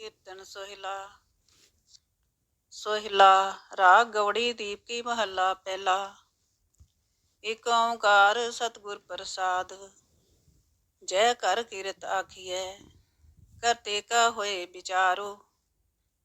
ਕੀਰਤਨ ਸੋਹਿਲਾ ਸੋਹਿਲਾ ਰਾਗ ਗੌੜੀ ਦੀਪ ਮਹੱਲਾ ਪਹਿਲਾ। ਇਕ ਓੰਕਾਰ ਸਤਿਗੁਰ ਪ੍ਰਸਾਦ, ਜੈ ਕਰ ਕੀਰਤ ਆਖੀਐ ਕਰਤੇ ਕਾ ਹੋਏ ਵਿਚਾਰੋ,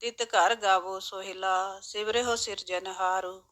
ਤਿਤ ਘਰ ਗਾਵੋ ਸੋਹਿਲਾ ਸਿਵਰਿਓ ਸਿਰਜਨਹਾਰੋ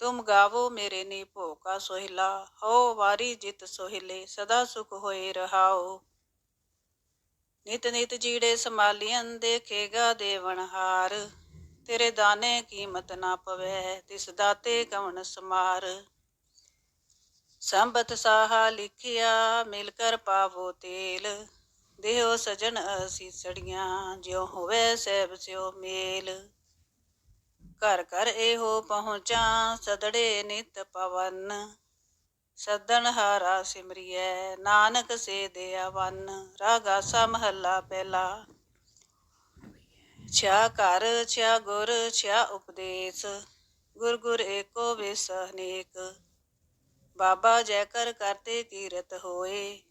ਤੁਮ ਗਾਵੋ ਮੇਰੇ ਨੀ ਭੋਕਾ ਸੋਹਿਲਾ, ਹੋ ਵਾਰੀ ਜਿਤ ਸੋਹਿਲੇ, ਸਦਾ ਸੁਖ ਹੋਏ ਰਹਾਓ। ਨਿਤ ਨਿਤ ਜੀੜੇ ਸੰਭਾਲੀਆਂ ਦੇਖੇਗਾ ਦੇਵਨਹਾਰ ਤੇਰੇ ਦਾਣੇ ਕੀਮਤ ਨਾ ਪਵੇ, ਤਿਸ ਦਾਤੇ ਕਵਣ ਸਮਾਰ। ਸੰਬਤ ਸਾਹਾ ਲਿਖਿਆ, ਮਿਲ ਕਰ ਪਾਵੋ ਤੇਲ। ਦੇਹੋ ਸਜਣ ਅਸੀਸੜੀਆਂ, ਜਿਉ ਹੋਵੇ ਸਹਿਬ ਸਿਓ ਮੇਲ। ਘਰ ਘਰ ਇਹੋ ਪਹੁੰਚਾਂ, ਸਦੜੇ ਨਿਤ ਪਵਨ। ਸਦਨ ਹਾਰਾ ਸਿਮਰਿਐ, ਨਾਨਕ ਸੇ ਦਿਆਵਨ ਰਾਗਾ ਸਾ ਮਹੱਲਾ ਪਹਿਲਾ। ਛਿਆ ਘਰ ਛਾ ਗੁਰ ਛਾ ਉਪਦੇਸ਼ ਗੁਰ ਗੁਰ ਏਕੋ ਵਿਸ ਅਨੇਕ। ਬਾਬਾ ਜੈ ਕਰ ਕਰਤੇ ਕੀਰਤ ਹੋਏ,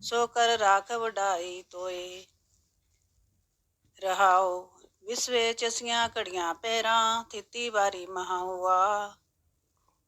ਸੋ ਕਰ ਰਾਖ ਵਡਾਈ ਤੋਏ ਰਹਾਓ ਵਿਸਵੇ ਚਸੀਆਂ ਘੜੀਆਂ ਪੈਰਾਂ, ਥਿੱਤੀ ਵਾਰੀ ਮਹਾਉਆ।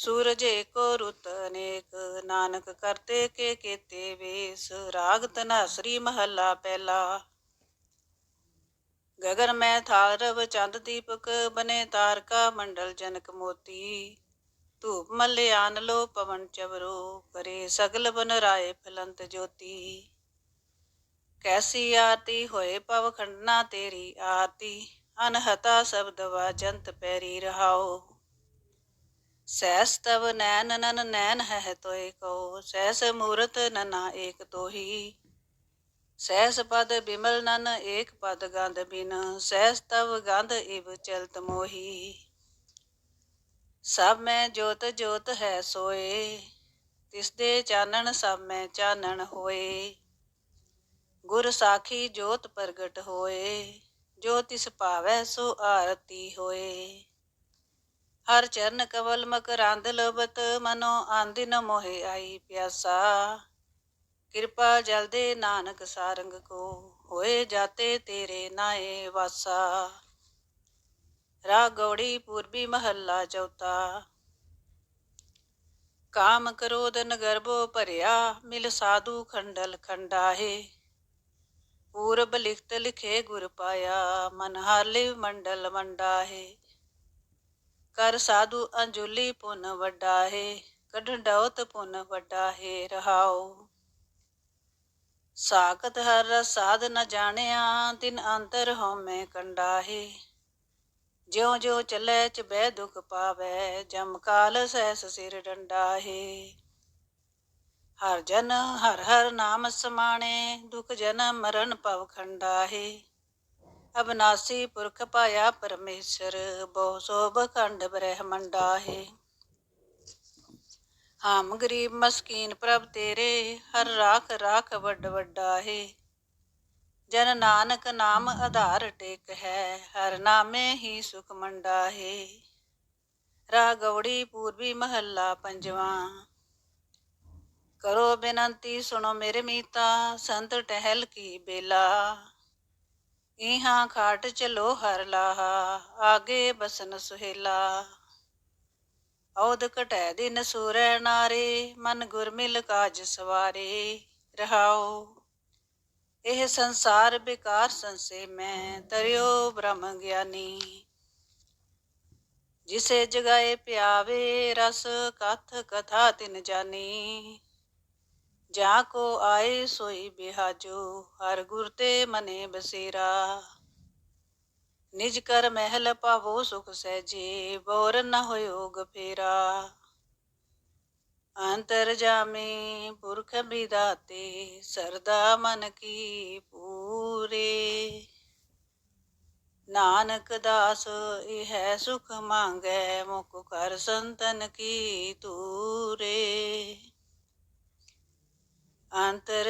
ਸੂਰਜ ਏਕੋ ਰੁਤ ਅਨੇਕ, ਨਾਨਕ ਕਰਤੇ ਕੇ ਕੀਤੇ ਵੇਸ ਰਾਗ ਤਨਾਸਰੀ ਮਹੱਲਾ ਪਹਿਲਾ। ਗਗਨ ਮੈਂ ਥਾਰਵ ਚੰਦ ਦੀਪਕ, ਬਨੇ ਤਾਰਕਾ ਮੰਡਲ ਜਨਕ ਮੋਤੀ। ਧੂਪ ਮਲਿਆਨ ਲੋ ਪਵਨ ਚਵਰੋ ਕਰੇ ਸਗਲ ਬਨ ਰਾਏ ਫਲੰਤ ਜੋਤੀ। ਕੈਸੀ ਆਰਤੀ ਹੋਏ ਪਵ ਖੰਡਨਾ ਤੇਰੀ ਆਰਤੀ, ਅਨਹਤਾ ਸ਼ਬਦ ਵਾਜੰਤ ਪੈਰੀ ਰਹਾਓ। ਸੈਸ ਤਵ ਨੈਨ ਨਨ ਨੈਨ ਹੈ ਤੋਏ ਕੋ ਸੈਸ ਮੂਰਤ ਨਨਾ ਏਕ ਤੋਹੀ। ਸਹਿਸ ਪਦ ਬਿਮਲ ਨਨ ਏਕ ਪਦ ਗੰਧ ਬਿਨ, ਸਹਿਸ ਤਵ ਗੰਧ ਇਵ ਚਲਤ ਮੋਹੀ। ਸਭ ਮੈਂ ਜੋਤ ਜੋਤ ਹੈ ਸੋਏ, ਤਿਸ ਦੇ ਚਾਨਣ ਸਭ ਮੈਂ ਚਾਨਣ ਹੋਏ। ਗੁਰ ਸਾਖੀ ਜੋਤ ਪ੍ਰਗਟ ਹੋਏ, ਜੋ ਤਿਸ ਭਾਵੈ ਸੋ ਆਰਤੀ ਹੋਏ। ਹਰ ਚਰਨ ਕਵਲ ਮਕਰੰਦ ਲਬਤ, ਮਨੋ ਆਂਦਿਨ ਮੋਹਿ ਆਈ ਪਿਆਸਾ। ਕਿਰਪਾ ਜਲਦੇ ਨਾਨਕ ਸਾਰੰਗ ਕੋ, ਹੋਏ ਜਾਤੇ ਤੇਰੇ ਨਾਏ ਵਾਸਾ। ਰਾਗ ਪੂਰਬੀ ਮਹੱਲਾ ਚੌਥਾ। ਕਾਮ ਕ੍ਰੋਧ ਨਗਰਬੋ ਭਰਿਆ, ਮਿਲ ਸਾਧੂ ਖੰਡਲ ਖੰਡਾਹੇ। ਪੂਰਬ ਲਿਖਤ ਲਿਖੇ ਗੁਰ ਪਾਇਆ, ਮਨ ਹਾਲੇ ਮੰਡਲ ਮੰਡਾਹੇ ਕਰ ਸਾਧੂ ਅੰਜੁਲੀ ਪੁਨ ਵੱਡਾ ਹੈ ਕਢ ਡਉਤ ਪੁਨ ਵੱਡਾ ਰਹਾਉ। ਸਾਖਤ ਹਰ ਸਾਧ ਨ ਜਾਣਿਆ, ਤਿਨ ਅੰਤਰ ਹਉਮੈ ਕੰਡਾ ਹੈ। ਜਿਉ ਜਿਉ ਚੱਲੇ ਚ ਬੈ ਦੁਖ ਪਾਵੇ, ਜਮ ਕਾਲ ਸਹਿਸ ਸਿਰ ਡੰਡਾ ਹਰ ਜਨ ਹਰ ਹਰ ਨਾਮ ਸਮਾਣੇ, ਦੁਖ ਜਨਮ ਮਰਨ ਭਵ ਖੰਡਾ ਅਬਨਾਸੀ ਪੁਰਖ ਪਾਇਆ ਪਰਮੇਸ਼ਰ, ਬਹੁ ਸੋਭ ਖੰਡ ਬ੍ਰਹਮੰਡਾ ਹੈ ਹਮ ਗਰੀਬ ਮਸਕੀਨ ਪ੍ਰਭ ਤੇਰੇ, ਹਰ ਰਾਖ ਰਾਖ ਵੱਡ ਵੱਡਾ ਹੈ ਜਨ ਨਾਨਕ ਨਾਮ ਆਧਾਰ ਟੇਕ ਹੈ, ਹਰ ਨਾਮੇ ਹੀ ਸੁਖ ਮੰਡਾ ਹੈ ਰਾਗਵੜੀ ਪੂਰਬੀ ਮਹੱਲਾ ਪੰਜਵਾਂ। ਕਰੋ ਬੇਨੰਤੀ ਸੁਣੋ ਮੇਰੇ ਮੀਤਾ, ਸੰਤ ਟਹਿਲ ਕੀ ਬੇਲਾ। ਇਹਾਂ ਖਾਟ ਚਲੋ ਹਰ ਲਾਹਾ, ਆਗੇ ਬਸਨ ਸੁਹੇਲਾ। ਔਦ ਘਟੈ ਦਿਨ ਸੂਰੈ ਨਾਰੇ, ਮਨ ਗੁਰਮਿਲ ਕਾਜ ਸਵਾਰੇ। ਰਹਾਓ ਇਹ ਸੰਸਾਰ ਬਿਕਾਰ ਸੰਸੇ ਮੈਂ, ਤਰਿਓ ਬ੍ਰਹਮ ਗਿਆਨੀ। ਜਿਸੇ ਜਗਾਏ ਪਿਆਵੇ, ਰਸ ਕਥ ਕਥਾ ਤਿਨ ਜਾਨੀ। ਜਾ ਕੋ ਆਏ ਸੋਈ ਬਿਹਾਜੋ, ਹਰ ਗੁਰ ਤੇ ਮਨੇ ਬਸੇਰਾ। ਨਿਜ ਕਰ ਮਹਿਲ ਪਾਵੋ ਸੁਖ ਸਹਿਜੇ, ਬੋਰ ਨ ਹੋਇਓ ਗਫੇਰਾ। ਅੰਤਰ ਜਾਮੇ ਪੁਰਖ ਬਿਦਾਤੇ, ਸਰਦਾ ਮਨ ਕੀ ਪੂਰੇ। ਨਾਨਕ ਦਾਸ, ਇਹ ਸੁਖ ਮੰਗੈ, ਮੁਖ ਕਰ ਸੰਤਨ ਕੀ ਤੂਰੇ ਅੰਤਰ